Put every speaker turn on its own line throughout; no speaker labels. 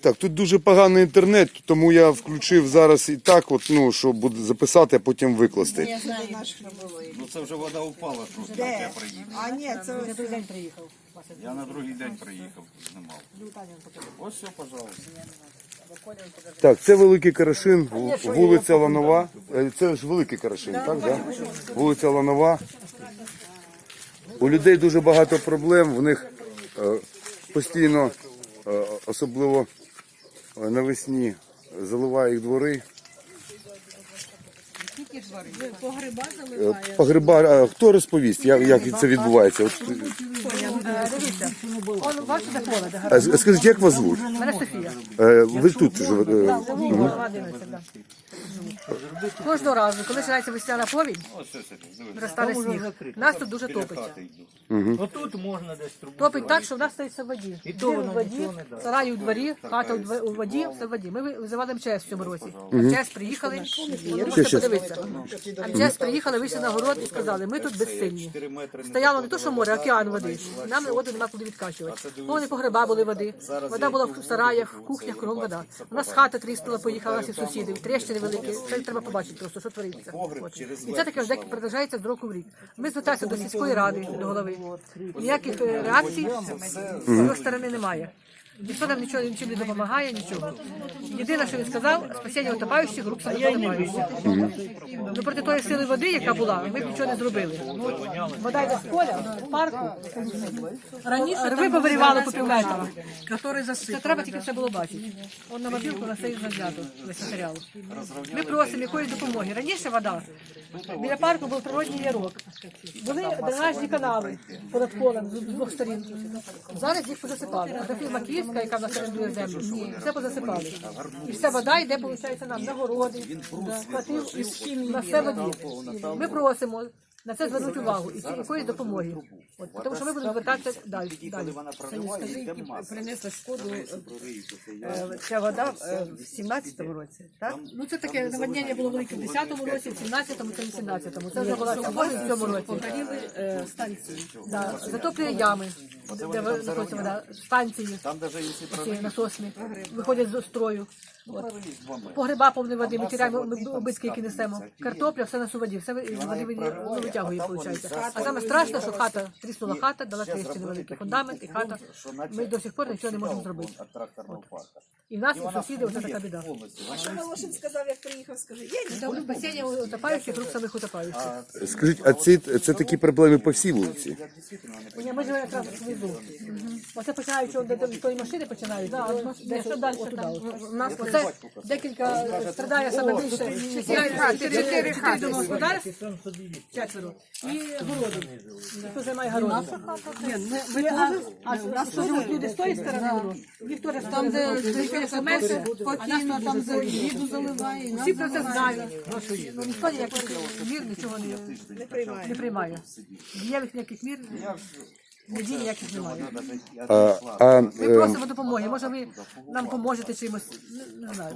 Так, тут дуже поганий інтернет, тому я включив зараз і так, от, ну, щоб буде записати, а потім викласти.
Я знаю наш хробовий.
Ну це вже вода упала, просто як я приїхав.
А ні, це ось.
день приїхав.
Я на другий день приїхав, знімав. Ось все, пожалуйста.
Так, це Великий Карашин, вулиця Ланова. Е, Це ж Великий Карашин, так? Да? Вулиця Ланова. У людей дуже багато проблем, в них е, постійно, е, особливо е, навесні, заливає їх двори.
По
гриба
заливає.
А хто розповість, як, як це відбувається? От,
Дивіться, он бачите поле,
е, скажіть, як вас звуть?
Мене Софія.
Е, Ви тут живете? Е,
11, да. Кожного разу, коли починається весняна повінь, розтане сніг. Нас тут дуже
йду.
Отут можна десь трубу.
Топить так, що в нас стоїть в воді.
І то
Двір воді,
нічого не
сарай у дворі, хата у воді, все в воді. Ми визивали МЧС в цьому році. МЧС приїхали, ви можете подивитися. МЧС приїхали, вийшли на город і сказали, ми тут безсильні.
4 метри не
Стояло не то, що море, а океан води. Нам воду нема куди відкачувати. Повні погреба були води. Вода була в сараях, в кухнях, кругом вода. У нас хата тріснула, поїхала і сусідів, тріщини великі. Це треба побачити просто, що твориться. От. І це таке вже продовжається з року в рік. Ми звертаємося до сільської ради, до голови. Ніяких е, реакцій з його сторони немає. Ніхто нам нічого нічим не допомагає, нічого. Єдине, що він сказав, спасіння утопаючих, груп утопаючих. Ну проти тої сили води, яка була, ми б нічого не зробили. Вода йде з поля, з парку. Раніше рви повирівали по пів метра. Це треба тільки все було бачити. Он на мобілку на це і зазнято весь матеріал. Ми просимо якоїсь допомоги. Раніше вода. Біля парку був природній ярок. Були дренажні канали понад полем з двох сторін. Зараз їх позасипали. А та фірма Київська, яка нас орендує землю, все позасипали. І вся вода йде, виходить, нам на городи, на хатив, і на все воді. Ми просимо на це звернути увагу і якоїсь допомоги. От, тому що ми будемо звертатися далі. далі.
Принесла шкоду е, ця вода е, в 17-му році, так?
Ну це таке наводнення було велике в 10-му році, в 17-му, це в 18-му. Це вже була ця в цьому році.
Е, Станції.
Да, затоплює ями, де знаходиться вода, станції, насосні, виходять з строю. От. Погреба повний води, ми тіряємо убитки, які несемо. Картопля, все нас у воді, все води ну, витягує, виходить. А саме страшно, що хата, тріснула хата, дала тріщини великий фундамент і хата. Ми до сих пор нічого не можемо зробити. І в нас, у сусідів, ось така біда.
А що Волошин сказав, як приїхав, скажи, я не
Там басейні утопаючих, рук самих утопаючих.
Скажіть, а ці, це такі проблеми по всій вулиці?
Ні, ми живемо якраз внизу. Оце починаючи от до тої машини починають, да, де що далі туди. У нас оце декілька страдає саме більше. Чотири чотири домогосподарств, четверо. І городу. Хто займає городу? Ми теж, а теж живуть люди з тої сторони, їх теж там, де трішки менше, спокійно, там за їду заливає. Всі про це знають. Ну, Ніхто ніяких мір нічого не, не приймає. Дієвих ніяких мір, надій ніяких немає.
А, а,
Ми
е,
просимо допомоги. Може, ви нам поможете чимось? Не, не знаю.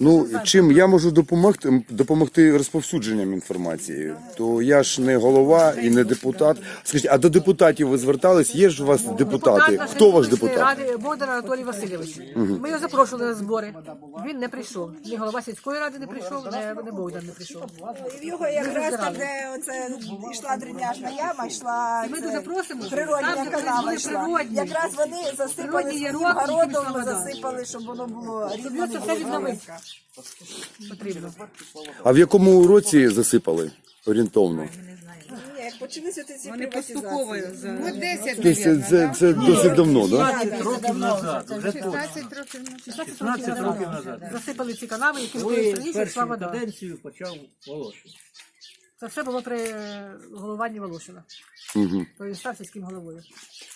ну, чим я можу допомогти, допомогти розповсюдженням інформації? То я ж не голова і не депутат. Скажіть, а до депутатів ви звертались? Є ж у вас депутати? Хто ваш депутат?
Ради Богдан Анатолій Васильович. Ми його запрошували на збори. Він не прийшов. Ні голова сільської ради не прийшов, ні, не Богдан не прийшов.
В його якраз там, де оце йшла дренажна яма, йшла
Ми
це,
дуже просимо,
природня
де
канава йшла.
природні.
Якраз вони засипали
Природні
своїм городом, засипали, щоб воно було рівно.
Це все відновити потрібно.
А в якому році засипали орієнтовно?
Ні, як почалися ці приватизації.
Ну, 10
Тобто це, це, це досить давно, так? Да?
Років назад, вже точно.
15 років назад.
15 років назад.
Засипали ці канави, які були
Коли
раніше, вода.
каденцію почав Волошин.
Це все було при е, головуванні Волошина.
Угу.
То він став сільським головою.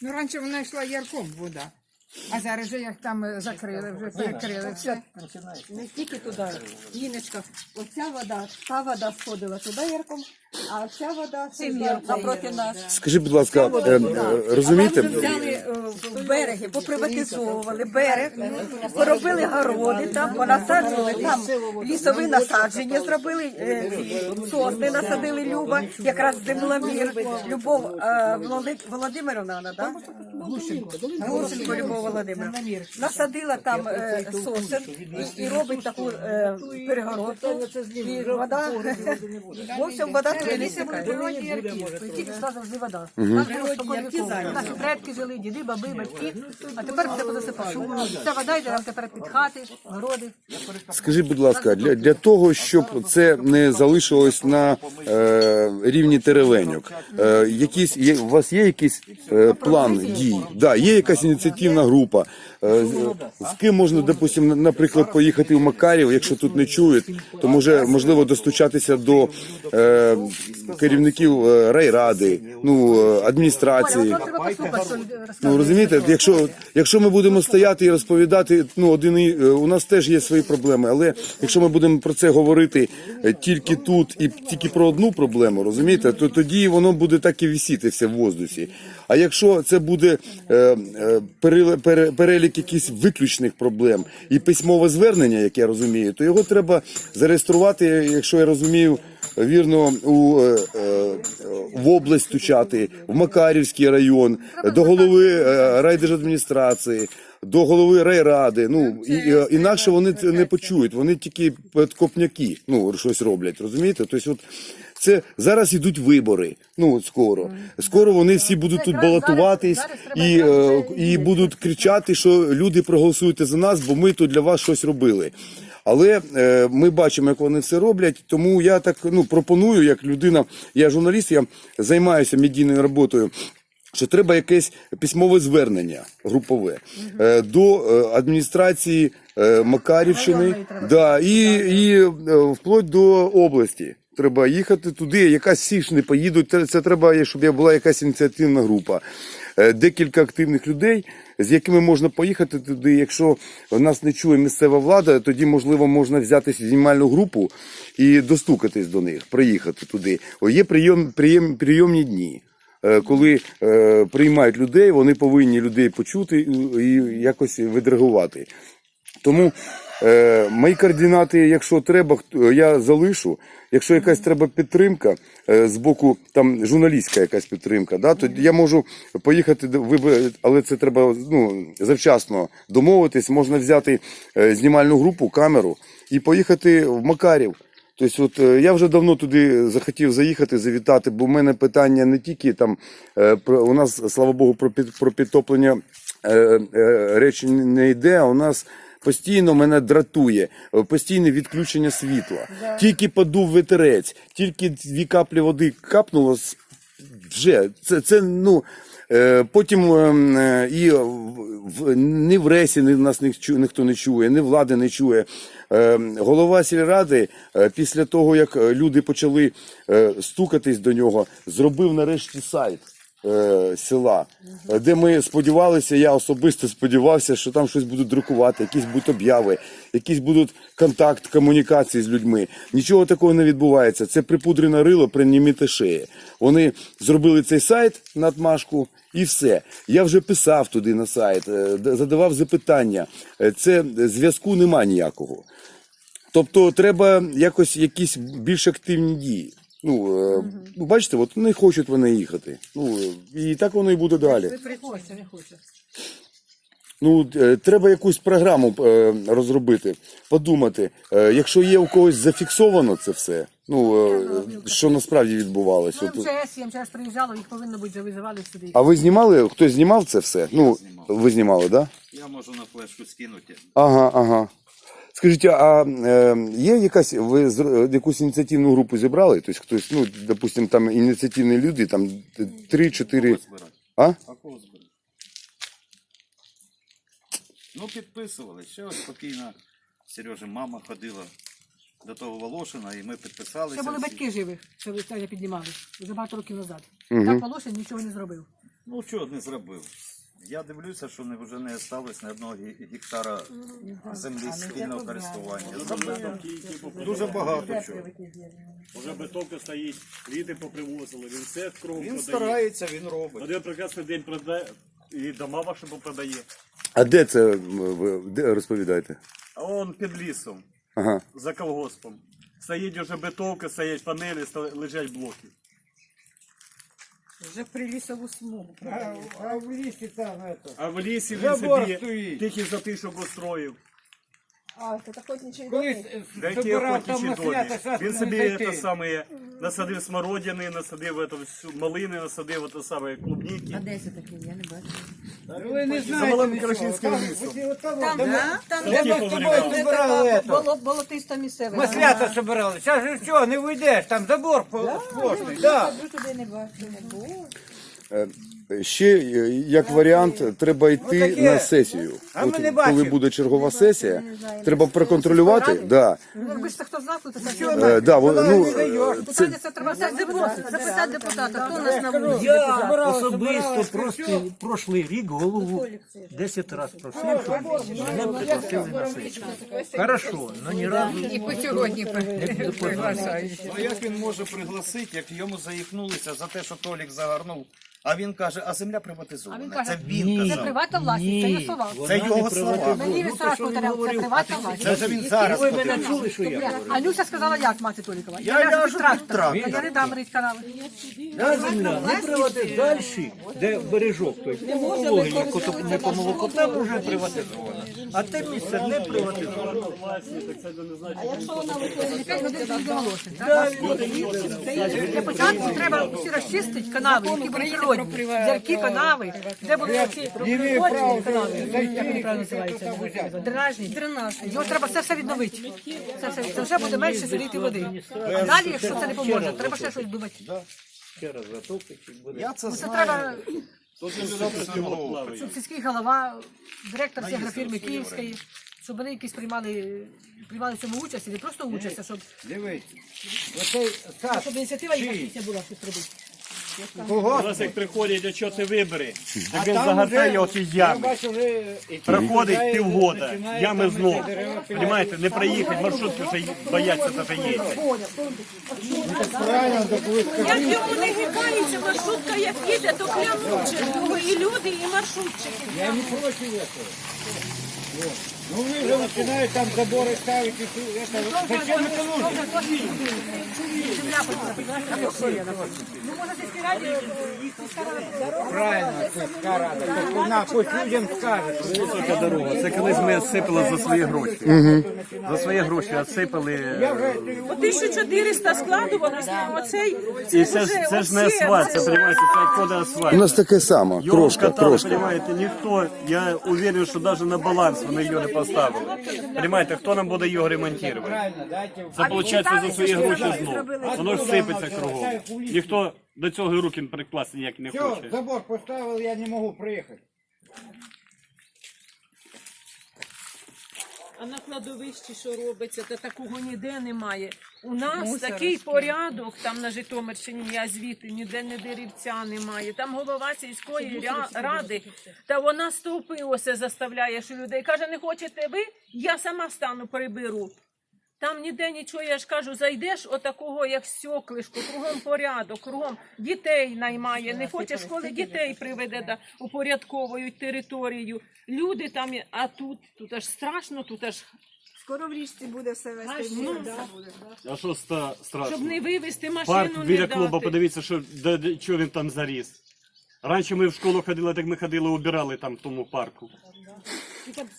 Ну, раніше вона йшла ярком вода. А зараз вже як там е, закрили, вже перекрили все.
Не тільки туди, Ніночка, оця вода, та вода сходила туди ярком,
А ця вода напроти нас.
Скажіть, будь ласка, е, е, розумієте?
Ми взяли е, в береги, поприватизовували берег, поробили городи там, понасаджували там лісові насадження, зробили е, сосни, насадили Люба, якраз земломір. Любов е, Володи- Володимировна, вона, да? Глушенко Любов Володимировна. Насадила там е, сосен і, і робить таку е, перегородку. І вода, в общем, вода туди не стікає.
Тільки сюди завжди вода. Там було спокійно. Наші предки жили, діди, баби, батьки. А тепер все позасипало. Ця вода йде нам тепер під хати, городи.
Скажіть, будь ласка, для, для того, щоб це не залишилось на е, рівні теревеньок, е, якісь, є, у вас є якийсь е, план дій? Да, є якась ініціативна група. Е, з, ким можна, допустим, на- наприклад, поїхати в Макарів, якщо тут не чують, то може можливо достучатися до е, керівників е, райради, ну е, адміністрації. Ну розумієте, якщо, якщо ми будемо стояти і розповідати, ну один і- е, у нас теж є свої проблеми, але якщо ми будемо про це говорити е, тільки тут і тільки про одну проблему, розумієте, то тоді воно буде так і висіти все в воздусі. А якщо це буде е, е, перелік якихось виключних проблем і письмове звернення, як я розумію, то його треба зареєструвати, якщо я розумію. Вірно, у е, е, в область стучати, в Макарівський район, до голови райдержадміністрації, до голови райради. Ну і, і, інакше вони це не почують. Вони тільки копняки, ну щось роблять. Розумієте? Тобто, от це зараз йдуть вибори. Ну скоро. Скоро вони всі будуть тут балотуватись і, е,
це
і будуть кричати, що люди проголосуйте за нас, бо ми тут для вас щось робили. Але е, ми бачимо, як вони все роблять. Тому я так ну пропоную, як людина, я журналіст, я займаюся медійною роботою. Що треба якесь письмове звернення групове е, до е, адміністрації е, Макарівщини, да, і, і вплоть до області. Треба їхати туди, якась всі ж не поїдуть. Це- треба, щоб я була якась ініціативна група. Е, Декілька активних людей, з якими можна поїхати туди. Якщо нас не чує місцева влада, тоді можливо можна взяти знімальну групу і достукатись до них, приїхати туди. О, є прийом, прийом, прийомні дні. Е, Коли е, приймають людей, вони повинні людей почути і, якось відреагувати. Тому мої координати, якщо треба, хто- я залишу. Якщо якась треба підтримка е, з боку там журналістська якась підтримка, да, то я можу поїхати але це треба ну, завчасно домовитись. Можна взяти е, знімальну групу, камеру і поїхати в Макарів. Тобто, от е, я вже давно туди захотів заїхати, завітати, бо в мене питання не тільки там е, про у нас, слава Богу, про під про підтоплення е, е, речі не йде. А у нас постійно мене дратує е, постійне відключення світла. Тільки подув ветерець, тільки дві каплі води капнуло вже це, це ну. е, Потім ем, е, і в- ні в ресі ні, нас ніхто не чує, ні влади не чує. Ем, Голова сільради, після того як люди почали стукатись до нього, зробив нарешті сайт села, е, де ми сподівалися, я особисто сподівався, що там щось будуть друкувати, якісь будуть обяви, якісь будуть контакт, комунікації з людьми. Нічого такого не відбувається. Це припудрене рило приніміте шиї. Вони зробили цей сайт на отмашку і все. Я вже писав туди на сайт, е, задавав запитання. Е, Це е, зв'язку нема ніякого. Тобто треба якось якісь більш активні дії. Ну, ну бачите, от не хочуть вони їхати. Ну е, і так воно і буде далі.
Не хоче, не хоче.
Ну е, треба якусь програму розробити, подумати. Якщо є у когось зафіксовано це все, ну що насправді відбувалося.
Ну, МЧС, МЧС приїжджало, їх повинно бути вже сюди.
а ви знімали? Хтось знімав це все? Ну ви знімали, так? Да?
Я можу на флешку скинути.
Ага, ага. Скажіть, а е, є якась ви зр- якусь ініціативну групу зібрали? Тобто хтось, ну, допустим, там ініціативні люди, там три-чотири.
Кого збирати?
А?
А кого збирати? Ну, підписували. Ще ось спокійно Сережа мама ходила до того Волошина, і ми підписалися.
Ще були
всі.
батьки живі, що ви це піднімали. Вже багато років назад.
Мгм.
Так Волошин нічого не зробив.
Ну, чого не зробив? Я дивлюся, що не- вже не осталось ні одного гектара землі спільного користування. Дуже багато чого.
Уже бетонка стоїть, квіти попривозили, він все кругом
Він
продає.
старається, він робить.
Один прекрасний день продає, і дома ваші продає.
А де це ви де розповідаєте?
А он під лісом,
Ага.
за колгоспом. Стоїть уже бетонка, стоять панелі, лежать блоки.
Вже при лісову смугу.
А в лісі там это.
А в лісі він
Забор
собі
стоїть.
тихий затишок устроїв.
А, це охотничий
Колись
Дайте
збирав там
охотничий
на
домик.
зараз
Він
не
собі
зайти.
це саме насадив смородини, насадив это, всю малини, насадив те саме клубніки.
Де це таке? Я не бачу.
Ви не знаєте нічого.
Лісом.
там, ми-
да? там
де ми з тобою збирали
болотиста місцеве.
Маслята собирали. Зараз же все, не вийдеш, там забор по- сплошний. Да.
туди не бачу, не було.
Е, Ще е, як варіант, треба йти на сесію.
А ми
От
не
коли буде чергова сесія, треба проконтролювати. Да.
Ну, це хто знав, то це
Е, да, во- ну, е,
це запитати депутата. Хто у нас на вулиці.
Я
Особисто просто прошлий рік голову 10 разів просив, щоб мене пригласили на сесію. Хорошо, але ні разу.
І по сьогодні приглашають.
Ну як він може пригласити, як йому заїхнулися за те, що Толік загорнув, а він каже, а земля
А він каже,
Це він
Це
казав.
приватна власність, це його слова.
Це його слова.
Мені він раз повторяв, це приватна власність.
Це вже він зараз
ви мене чули, що я говорю.
А Люся сказала, як мати Толікова?
Я ляжу
ляжу
під
трактор. Я не дам рить канали.
Я земля не приватизована. далі, де бережок, той, вологі, як не по молоку, там вже приватизовано. А те місце не приватизовано.
П'ять годин тут оголошень. так? Для початку треба всі розчистити канави, які були природні. Зярки канави, де були ці канави. Як вони правильно називаються? Дренажні. Його треба це все відновити. Це, все, це вже буде менше заліти води. А далі, якщо це не поможе, треба ще щось думати.
Ще раз буде.
Я це
Це
знаю.
Щоб сільський голова, директор цієї агрофірми Київської, щоб вони якісь приймали, приймали в цьому участь, і не просто участь, а щоб,
Дивись. Оцей сад.
щоб ініціатива їхня була щось робити.
У нас як приходять, а що ти вибери, так
А
він
там
загортає
Я
ями. Проходить півгода, ями знов.
ці.
Понимаєте, не проїхати, маршрутки вже бояться їздити.
Як йому не гикається, маршрутка як їде, то клянуче. І люди, і маршрутчики.
Я не проти этого. Ну ви вже починають там забори ставити. Зачем это нужно?
Ну, може, сільській раді
Правильно, сільська рада. Так вона пусть людям скаже.
Висока дорога. Це колись ми відсипали за свої гроші. За свої гроші відсипали.
По 1400 складувалось на оцей.
І це ж це ж не асфальт, це розумієте, це
у
асфальт.
нас таке саме,
Його катали,
крошка.
понимаете, ніхто, я уверен, що навіть на баланс вони його не поставили. Понимаете, хто нам буде його ремонтувати? Це виходить за свої гроші знову. Воно ж сипеться кругом. Ніхто до цього руки прикласти ніяк не
Все,
хоче.
забор поставили, я не можу приїхати.
А на кладовищі що робиться, та такого ніде немає. У нас такий порядок там на Житомирщині, я звідти, ніде не деревця немає. Там голова сільської ря- ради, та вона стовпи осе заставляє, що людей каже, не хочете ви, я сама стану приберу. Там ніде нічого, я ж кажу, зайдеш отакого, як стеклишко, кругом порядок, кругом дітей наймає, не хоче школи, дітей приведе да, упорядковують територію. Люди там, є, а тут, тут аж страшно, тут аж
Скоро в річці буде все вести.
ну,
А що ста- страшно?
щоб не вивезти машину,
Парк
не
біля
дати.
подивіться, що де, де- що він там заріс. Раніше ми в школу ходили, так ми ходили, убирали там в тому парку.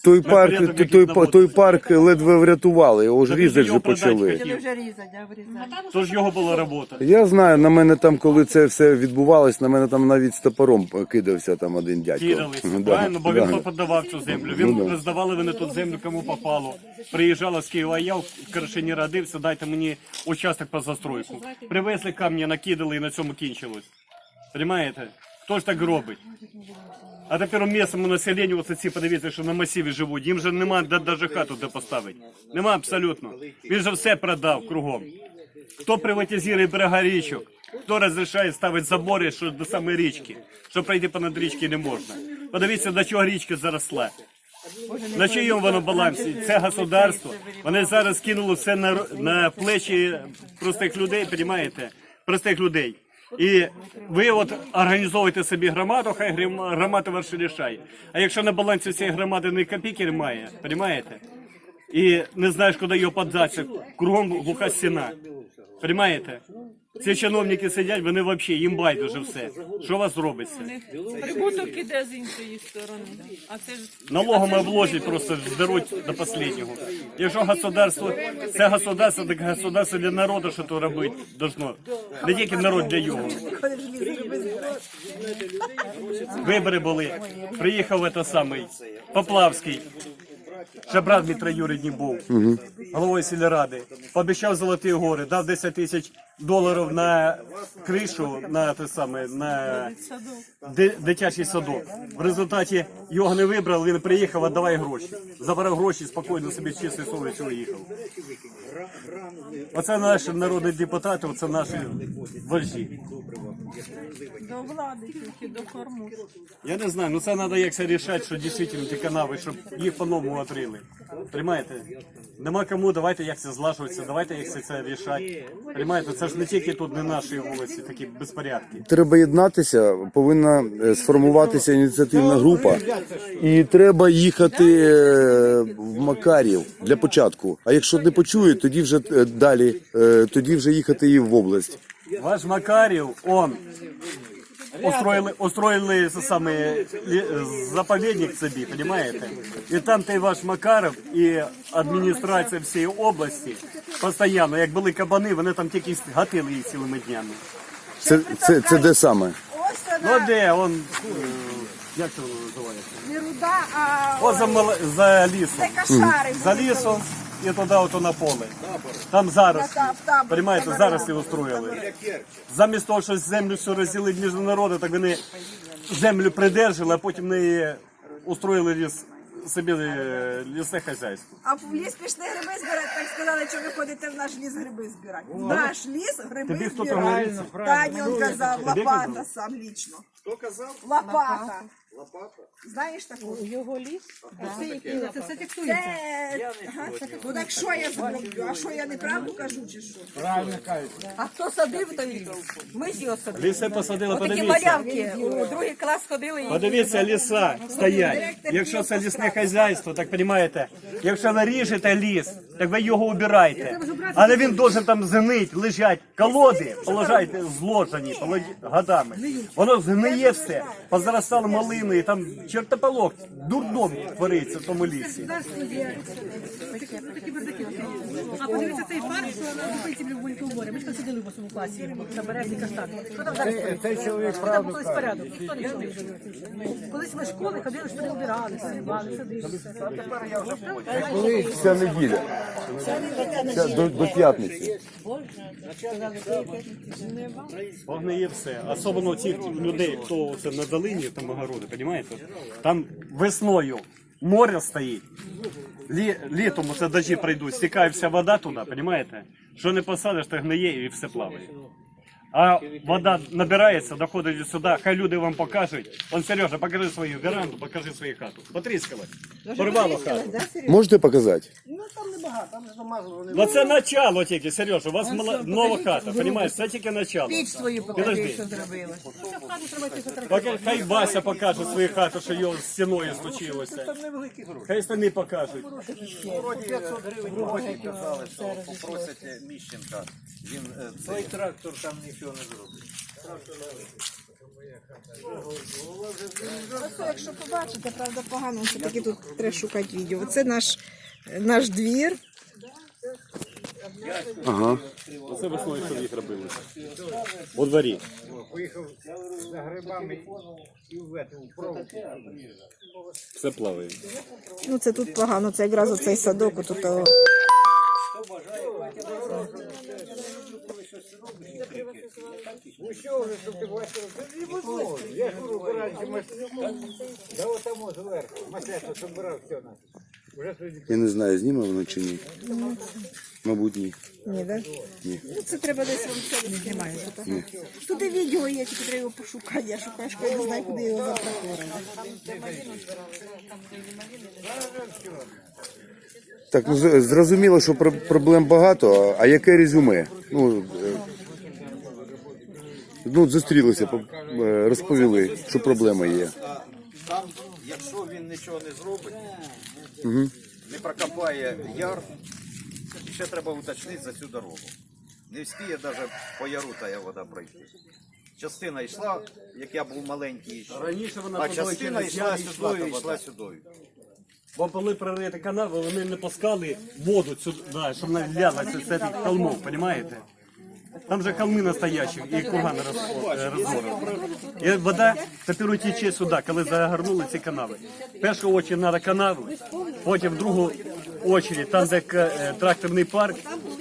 Той парк, той, той, той парк ледве врятували, його ж
Так
різати
його
вже
продать
почали.
хотіли.
вже різать, да, врізати.
Тож його була робота.
Я знаю, на мене там, коли це все відбувалось, на мене там навіть з топором кидався там один дядько.
Кидалися,
Да,
правильно, бо він подавав цю землю.
Ну,
Він
да.
здавали вони тут землю, кому попало. Приїжджала з Києва, а я в Крашині родився, дайте мені участок по застройку. Привезли камні, накидали і на цьому кінчилось. Понимаєте? Хто ж так робить? А тепер місцевому населенню, оце ці подивіться, що на масиві живуть. Їм же нема навіть хату де поставити. Нема абсолютно. Він же все продав кругом. Хто приватизує берега річок? Хто розрішає ставити забори що до самої річки, що пройти понад річки не можна. Подивіться, до чого річка заросла. На чиєму воно балансі? Це государство. Вони зараз кинули все на, на плечі простих людей, розумієте? Простих людей. І ви от організовуєте собі громаду, хай громада ваше рішає. А якщо на балансі цієї громади не копійки немає, розумієте? І не знаєш, куди його податися, кругом глуха стіна. Понимаєте? Ці чиновники сидять, вони взагалі їм байдуже все. Що у вас робиться?
Прибуток іде з іншої сторони. А це ж
Налогами обложать просто здеруть до останнього. Якщо государство, це государство, так государство для народу, що то робити должно. Не тільки народ для його. Вибори були. Приїхав це самий Поплавський. Ще брат Дмитра Юрій був головою сільради. Пообіцяв золоті гори, дав 10 тисяч доларів на кришу, на те саме, на ди- дитячий садок. В результаті його не вибрали, він приїхав, а давай гроші. Забрав гроші, спокійно собі з чистою совістю виїхав. Оце наші народні депутати, оце наші вожді.
до влади тільки до корму.
Я не знаю, ну це треба як це рішати, що дійсно ті канави, щоб їх по-новому отрили. Приймаєте? Нема кому, давайте як це злажується, давайте як це, це рішати. Приймаєте, це ж не тільки тут, не наші вулиці, такі безпорядки.
Треба єднатися, повинна е, сформуватися ініціативна група, і треба їхати е, в Макарів для початку. А якщо не почують, тоді вже е, далі, е, тоді вже їхати і в область.
Ваш Макарів, он устроили, устроили це саме лі- заповідник собі, понимаете? І там той ваш Макаров і адміністрація всієї області постійно, як були кабани, вони там тільки гатили їх цілими днями.
Це, це, це де саме?
Ось
Ну
вона
де, он, е, як це воно називається?
не руда, а
От за, мала- за лісом.
це кошари.
За лісом і туди ото на поле. Там зараз, розумієте, зараз і устроїли. Замість того, що землю всю розділити між народи, так вони землю придержали, а потім не устроїли ліс, собі е, лісне хазяйство.
А в ліс пішли гриби збирати, так сказали, що ви ходите в наш ліс гриби збирати. В наш ліс гриби
Тобі хто
збирають.
говорив?
Тані он казав, лопата сам лічно. Хто казав? Лопата. Знаєш таку?
Його ліс, це все фіксується.
Це... Ага. Ну так що я зроблю? А що я неправду кажу чи що?
Правильно кажуть.
А хто садив той ліс? Ми ж його садили.
Ліси посадили,
Отакі
подивіться.
малявки у другий клас ходили і
Подивіться, ліса стоять. Якщо це лісне хазяйство, так розумієте, якщо наріжете ліс, так ви його обираєте. Але він должен там згнить, лежать колоди, положайте зложені годами. Воно згниє все, позаростало малиною, там чертополох, дурдом твориться в тому лісі.
А подивіться цей парк, що на зупинці біля Волькового моря. Ми ж там сиділи в 8 класі на березі каштан. Що там зараз?
Цей чоловік
Що там
правду
колись порядок? Ніхто не чує. Колись ми школи ходили, що не убирали, садили, садили.
Ця неділя. Ця, до, до п'ятниці.
Погниє все. Особливо тих людей, хто це на долині, там огороди, розумієте? Там весною море стоїть. Лі, літом це дажі прийдуть, стікає вся вода туди, розумієте? Що не посадиш, то гниє і все плаває. А вода набирається, доходить сюди, хай люди вам покажуть. Он Сережа, покажи свою веранду, покажи свою хату. Потріскалась. Порвало хату.
Можете показати?
Ну це начало тільки, Сережа, у вас мала- нова хата, розумієш? Це тільки начало.
піч свою
Підожди.
покажи, що зробили.
Поки- Хай Вася покаже свою хату, що його з стіною случилося. Хай самі покажуть.
Що попросять Міщенка. Він е,
Той трактор там нічого не зробить.
Якщо побачите, правда, погано, все таки тут треба шукати відео. Це наш, наш двір.
Ага.
Оце весною що їх робили. У дворі.
Поїхав за грибами і в провод.
Все плаває.
Ну це тут погано, це якраз оцей садок, отут. о.
Ну що вже, щоб ти бачив? Це невозможно. Я ж говорю, раніше ми... Да от там зверху. Масляцю собирав все на.
Я не знаю, зніме воно чи ні. Мабуть, ні.
Ні, да?
Ні.
Ну, це треба десь вам все не знімає. Тут і відео є, тільки треба його пошукати. Я шукаю, що я не знаю, куди його запроторили.
Так, ну зрозуміло, що проблем багато, а яке резюме? Ну, е, ну зустрілися, е, розповіли, що проблема є.
Там, якщо він нічого не зробить,
Угу.
не прокопає яр, ще треба уточнити за цю дорогу. Не встигає навіть по яру тая вода пройти. Частина йшла, як я був маленький, ще, а частина йшла сюди
йшла та вода.
сюди.
Бо коли прорити канави, вони не пускали воду сюди, щоб вона лялася з цих холмов, розумієте? Там же холми настоящі і кургани розгорені. І вода тепер тече сюди, коли загорнули ці канави. Першу очередь треба канави, потім в другу очередь, там де е, тракторний парк,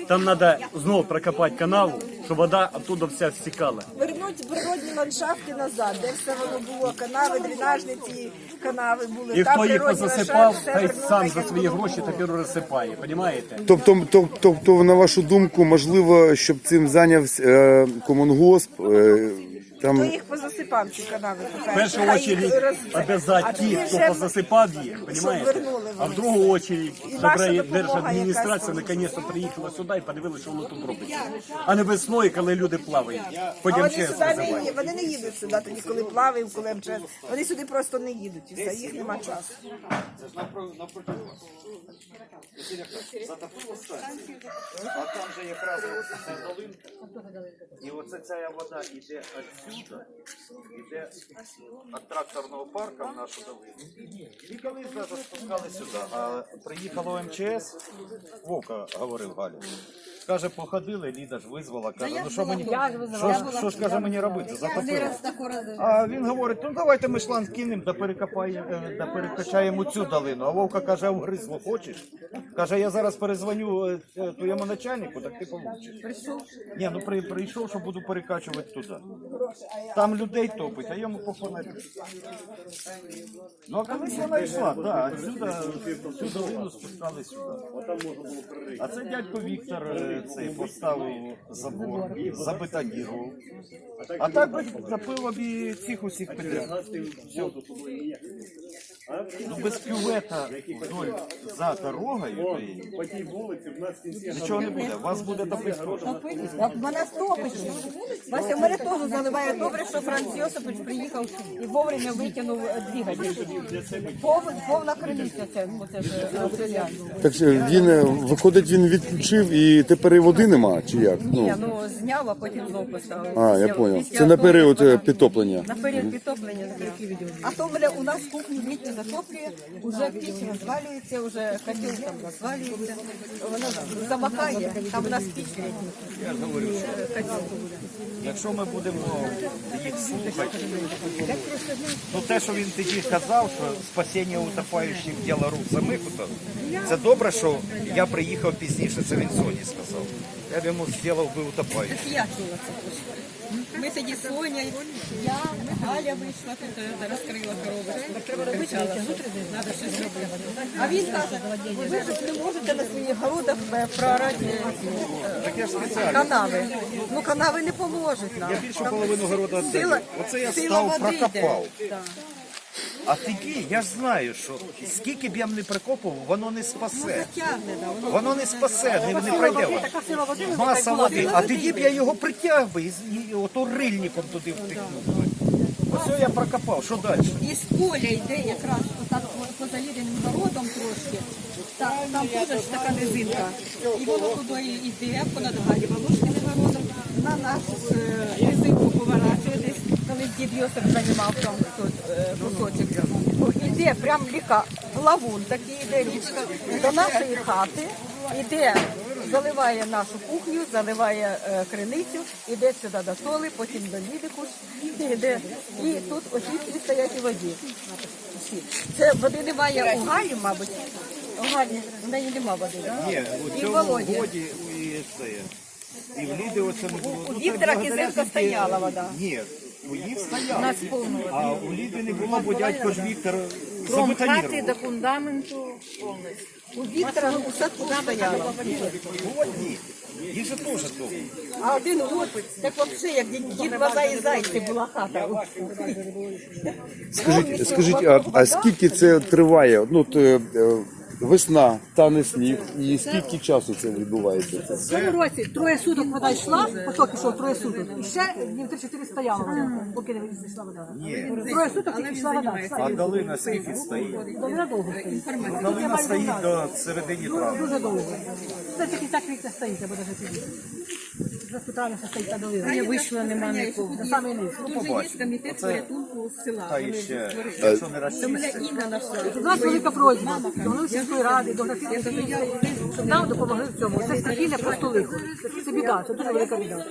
там треба знову прокопати канаву, щоб вода оттуда вся стікала.
Вернуть природні ландшафти назад, де все воно було, канави, дренажні ці канави були.
І хто їх позасипав,
ландшафти,
хай сам за свої гроші тепер розсипає, розумієте?
Тобто, тоб- тобто, на вашу думку, можливо, щоб цим зайнявся е, комунгосп, е,
Хто
там
їх позасипав ці канави?
В першу очередь обязать ті, хто позасипав їх, понимаете? А в другу очередь, щоб держадміністрація наконец-то приїхала сюди і подивилася, що воно тут робиться. А не весною, коли люди плавають.
А вони сюди не їдуть, вони не їдуть сюди тоді, коли плавають, коли МЧС. Вони сюди просто не їдуть, і все, їх нема часу.
А там же якраз ця долинка. І оце ця вода йде отсюда, йде від тракторного парка в нашу долину. І колись даже спускали сюди. А приїхало МЧС, Вовка говорив Галя. Каже, походили, Ліда ж визвала, каже, ну що мені, що, ж- що ж каже мені робити, затопило. А він говорить, ну давайте ми шланг кинемо, да перекопаємо, е, да перекачаємо цю долину. А Вовка каже, а в гризло хочеш? Каже, я зараз перезвоню е, е, твоєму начальнику, так ти получиш. Прийшов? Ні, ну при, прийшов, що буду перекачувати туди. Там людей топить, а йому по фонарю. Ну а колись вона йшла, так, отсюда, цю долину спускали сюди. А це дядько Віктор е, цей поставив забор, забетонірував. А так би запило б і цих усіх підряд. Все. Ну без кювета вдоль за дорогою
По тій вулиці в нас
нічого не буде. Вас буде топити.
Вона стопить. Вася, мене теж заливає добре, що Франц Йосипович приїхав і вовремя витягнув е, двигатель. Пов- Повна криниця це, оце ж е, автомобіль.
так що він е, виходить, він відключив і тепер і води нема, чи як?
Ні,
Ну,
ну зняв, а потім знову поставив.
а, я понял. Це на період е, підтоплення.
На період підтоплення. зняв. А то мене у нас кухні літні затоплює, вже піч розвалюється, вже котел там розвалюється. Вона замакає, там у нас піч літня.
Я ж говорю, якщо ми будемо їх слухати, ну те, що він тоді казав, що спасіння утопаючих діло рук самих, то це добре, що я приїхав пізніше, це він Соні сказав. Я б йому зробив би утопаючих.
Я чула це теж. Ми тоді Соня, я, Галя вийшла, тут розкрила коробочку. Треба робити, треба щось робити. А він каже, ви ж не можете на своїх городах е, проорати е, канави. Ну канави не поможуть нам.
Я більшу половину города віддаю. Оце я
сила
став,
води
прокопав.
йде.
А тоді я ж знаю, що скільки б я не прикопував, воно не спасе.
Воно
Воно не спасе, не, не пройде. воно.
Води,
Маса води. А тоді б я його притяг би і, з- і ото рильником туди втикнув. би. Ось я прокопав, що далі?
І з поля йде якраз отак по заїденим городом трошки. Та, там теж ж така низинка. І воно туди йде, понад Галі Волошкиним городом. На нас е, низинку поворачує десь, коли дід Йосип займав там тут е, кусочок. Іде прям ріка, лавун такий іде річка до нашої хати, іде, заливає нашу кухню, заливає е, криницю, іде сюди до соли, потім до лідику іде. І тут всі стоять у воді. Всі. Це води немає у Галі, мабуть. У Галі в неї нема води, так?
Ні, у
І
цьому
Володі.
воді і це. І в Ліди оце не було.
У
Ну, це
Віктора
благодаря тільки-
стояла вода.
Ні, їх стояли. А у Ліди не було, бо дядько ж Віктор забетонірував.
до фундаменту повністю.
У Віктора у садку стояло.
Ні, їх же теж тут.
А один год, так взагалі, як дід вода і зайці була хата.
Скажіть, скажіть, а, а скільки це триває? Ну, то, е, е, весна, тане сніг, і скільки часу це відбувається?
В цьому році троє суток вода йшла, поток ішов троє суток. І ще днів 3-4 стояла вода, поки не зійшла вода. Троє суток і пішла вода.
А долина скільки стоїть?
Долина довго стоїть.
Долина стоїть до середини травня.
Дуже довго. Це тільки так вікна стоїть, або навіть підійти. Вже спитали, що стоїть та долина. Не вийшла, нема нікого. На самий низ.
Та і ще, якщо не розчистити.
У нас велика просьба до голови сільської ради, до графіки, щоб нам допомогли в цьому. Це стихійне просто лихо. Це біда, це дуже велика біда.